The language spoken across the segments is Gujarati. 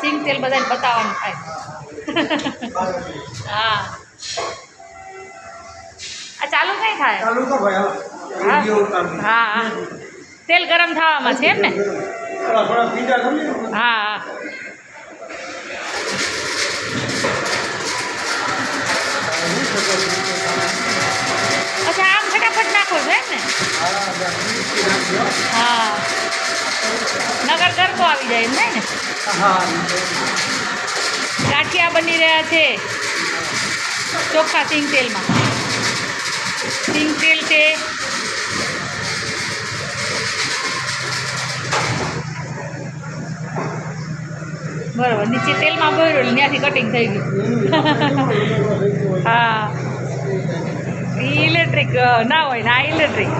સિંગ તેલ બધાને બતાવવાનું થાય હા આ ચાલુ કઈ થાય ચાલુ કર ભાઈ હાલો હા વીડિયો ઉતારું હા હા તેલ ગરમ થવામાં છે એમ ને થોડા થોડા પીંડા ખોલી હા હા અચ્છા આમ ફટાફટ નાખો છો એમ ને હા નગર જાય એમ થાય ને? ગાંઠિયા બની રહ્યા છે. ચોખ્ખા સિંગ તેલમાં. સિંગ તેલ છે. બરાબર નીચે તેલમાં ભર્યું ત્યાંથી કટિંગ થઈ ગયું. હા. ઇલેક્ટ્રિક ના હોય ને આ ઇલેક્ટ્રિક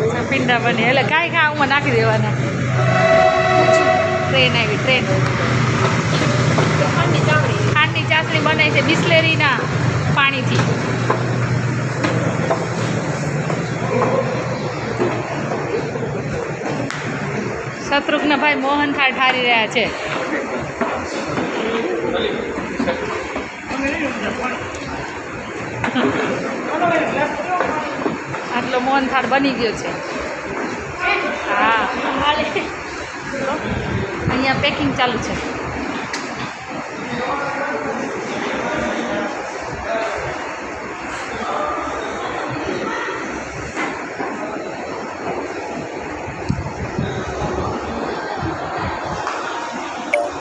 પિંડા પીંડા બને એટલે કાંઈ કાંઈ આમાં નાખી દેવાના. ટ્રેન આવી ટ્રેન ખાંડની ચાસણી બને છે બિસ્લેરીના પાણીથી. શત્રુઘ્નભાઈ મોહન થાળ ઠારી રહ્યા છે. આટલો મોહન થાળ બની ગયો છે. હા. અહીંયા પેકિંગ ચાલુ છે.